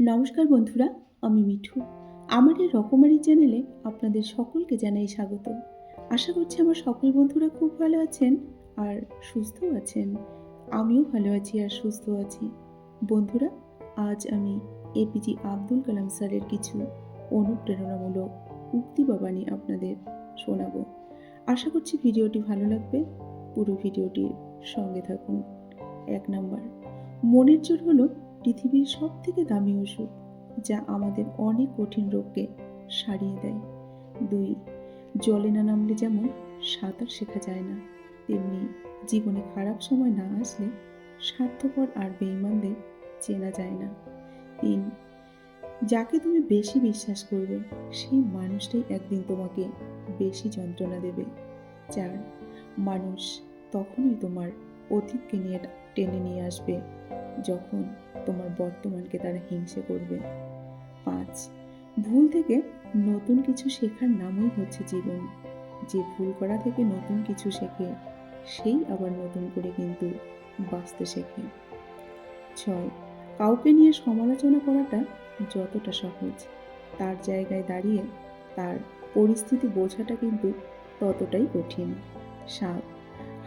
নমস্কার বন্ধুরা, আমি মিঠু। আমার এই রকমারি চ্যানেলে আপনাদের সকলকে জানাই স্বাগত। আশা করছি আমার সকল বন্ধুরা খুব ভালো আছেন আর সুস্থ আছেন। আমিও ভালো আছি আর সুস্থ আছি। বন্ধুরা, আজ আমি এপিজি আব্দুল কালাম স্যারের কিছু অনুপ্রেরণামূলক উক্তি বা আপনাদের শোনাবো। আশা করছি ভিডিওটি ভালো লাগবে। পুরো ভিডিওটির সঙ্গে থাকুন। এক নাম্বার, মনের জোর হলো পৃথিবীর সব থেকে দামি ওষুধ, যা আমাদের অনেক কঠিন রোগকে সারিয়ে দেয়। দুই, জলে না নামলে যেমন সাঁতার শেখা যায় না, তেমনি জীবনে খারাপ সময় না আসলে স্বার্থপর আর বেইমানদের চেনা যায় না। তিন, যাকে তুমি বেশি বিশ্বাস করবে সেই মানুষটাই একদিন তোমাকে বেশি যন্ত্রণা দেবে। চার, মানুষ তখনই তোমার অতীতকে নিয়ে টেনে নিয়ে আসবে, যখন তোমার বর্তমানকে তারা হিংসে করবে। পাঁচ, ভুল থেকে নতুন কিছু শেখার নামই হচ্ছে জীবন। যে ভুল করা থেকে নতুন কিছু শেখে, সেই আবার নতুন করে কিন্তু বাঁচতে শেখে। ছয়, কাউকে নিয়ে সমালোচনা করাটা যতটা সহজ। তার জায়গায় দাঁড়িয়ে তার পরিস্থিতি বোঝাটা কিন্তু ততটাই কঠিন। সাত,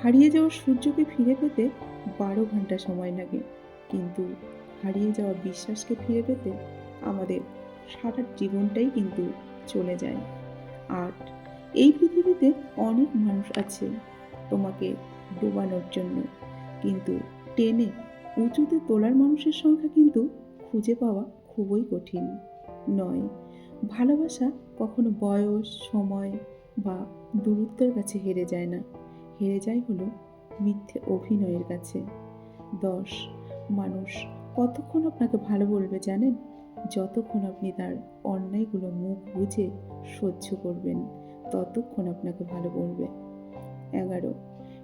হারিয়ে যাওয়া সূর্যকে ফিরে পেতে বারো ঘণ্টা সময় লাগে। কিন্তু হারিয়ে যাওয়া বিশ্বাসকে ফিরে পেতে আমাদের সারা জীবনটাই কিন্তু চলে যায়। আট এই পৃথিবীতে অনেক মানুষ আছে তোমাকে ডোবানোর জন্য। কিন্তু টেনে উঁচুতে তোলার মানুষের সংখ্যা কিন্তু খুঁজে পাওয়া খুবই কঠিন। নয়, ভালোবাসা কখনো বয়স, সময় বা দূরত্বের কাছে হেরে যায় না। হেরে যায় হলো মিথ্যে অভিনয়ের কাছে। দশ, মানুষ কতক্ষণ আপনাকে ভালো বলবে জানেন? যতক্ষণ আপনি তার অন্যায়গুলো মুখ বুঝে সহ্য করবেন, ততক্ষণ আপনাকে ভালো বলবে। এগারো,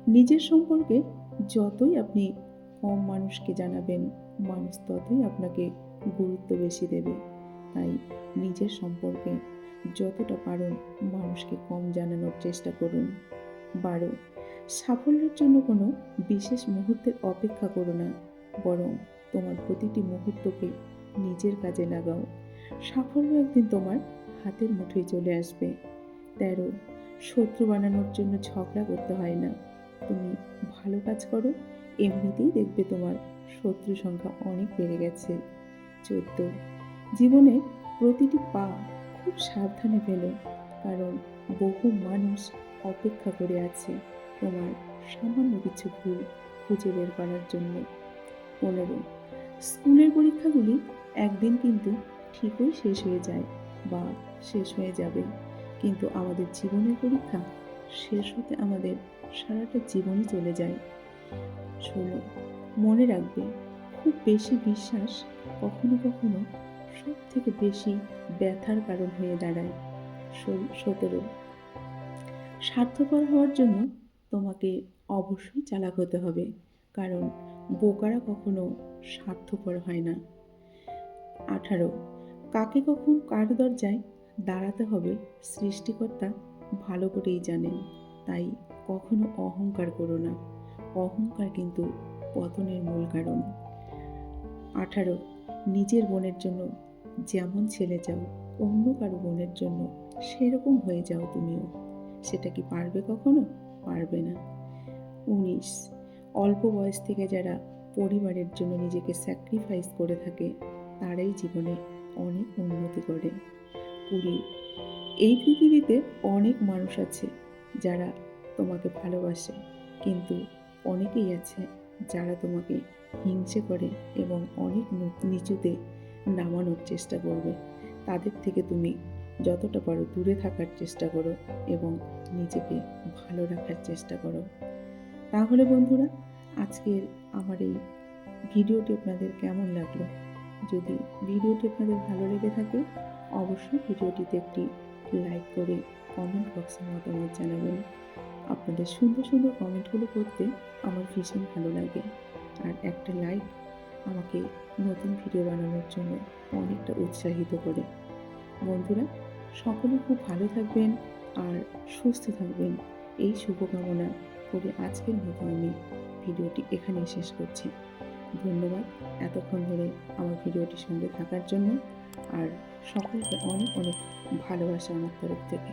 নিজের সম্পর্কে যতই আপনি কম মানুষকে জানাবেন, মানুষ ততই আপনাকে গুরুত্ব বেশি দেবে। তাই নিজের সম্পর্কে যতটা পারুন মানুষকে কম জানানোর চেষ্টা করুন। বারো, সাফল্যের জন্য কোনো বিশেষ মুহূর্তের অপেক্ষা করো না, বরং তোমার প্রতিটি মুহূর্তকে নিজের কাজে লাগাও। সাফল্য একদিন তোমার হাতের মুঠোয় চলে আসবে। তেরো, শত্রু বানানোর জন্য ঝগড়া করতে হয় না। তুমি ভালো কাজ করো, এমনিতেই দেখবে তোমার শত্রু সংখ্যা অনেক বেড়ে গেছে। চোদ্দ, জীবনে প্রতিটি পা খুব সাবধানে ফেলো, কারণ বহু মানুষ অপেক্ষা করে আছে তোমার সামান্য কিছু ভুল খুঁজে বের করার জন্য। পনেরো। স্কুলের পরীক্ষাগুলি একদিন কিন্তু ঠিকই শেষ হয়ে যায় বা শেষ হয়ে যাবে। কিন্তু আমাদের জীবনের পরীক্ষা শেষ হতে আমাদের সারাটা জীবনই চলে যায়। ষোলো। মনে রাখবে, খুব বেশি বিশ্বাস কখনো কখনো সব থেকে বেশি ব্যথার কারণ হয়ে দাঁড়ায়। সতেরো। স্বার্থপর হওয়ার জন্য তোমাকে অবশ্যই চালাক হতে হবে। কারণ বোকারা কখনো স্বার্থপর হয় না। আঠারো, কাকে কখন কার দরজায় দাঁড়াতে হবে সৃষ্টিকর্তা ভালো করেই জানেন, তাই কখনো অহংকার করো না। অহংকার কিন্তু পতনের মূল কারণ। আঠারো, নিজের বোনের জন্য যেমন ছেলে যাও অন্য কারও বোনের জন্য সেরকম হয়ে যাও তুমিও। সেটা কি পারবে কখনো? পারবে না। উনিশ অল্প বয়স থেকে যারা পরিবারের জন্য নিজেকে স্যাক্রিফাইস করে থাকে, তারাই জীবনে অনেক উন্নতি করে। কুড়ি এই পৃথিবীতে অনেক মানুষ আছে যারা তোমাকে ভালোবাসে, কিন্তু অনেকেই আছে যারা তোমাকে হিংসে করে এবং অনেক নিচুতে নামানোর চেষ্টা করবে। তাদের থেকে তুমি যতটা পারো দূরে থাকার চেষ্টা করো এবং নিজেকে ভালো রাখার চেষ্টা করো। তাহলে বন্ধুরা আজকের আমার এই ভিডিওটি আপনাদের কেমন লাগল? যদি ভিডিওটি আপনাদের ভালো লেগে থাকে, অবশ্যই ভিডিওটিতে একটি লাইক করে কমেন্ট বক্সে মতামত জানাবেন। আপনাদের সুন্দর সুন্দর কমেন্টগুলো করতে আমার ভীষণ ভালো লাগে। আর একটা লাইক আমাকে নতুন ভিডিও বানানোর জন্য অনেকটা উৎসাহিত করে। বন্ধুরা, সকলে খুব ভালো থাকবেন আর সুস্থ থাকবেন। এই শুভকামনা করে আজকের মতো আমি ভিডিওটি এখানেই শেষ করছি। ধন্যবাদ এতক্ষণ ধরে আমার ভিডিওটির সঙ্গে থাকার জন্য। আর সকলকে অনেক অনেক ভালোবাসা আমার তরফ থেকে।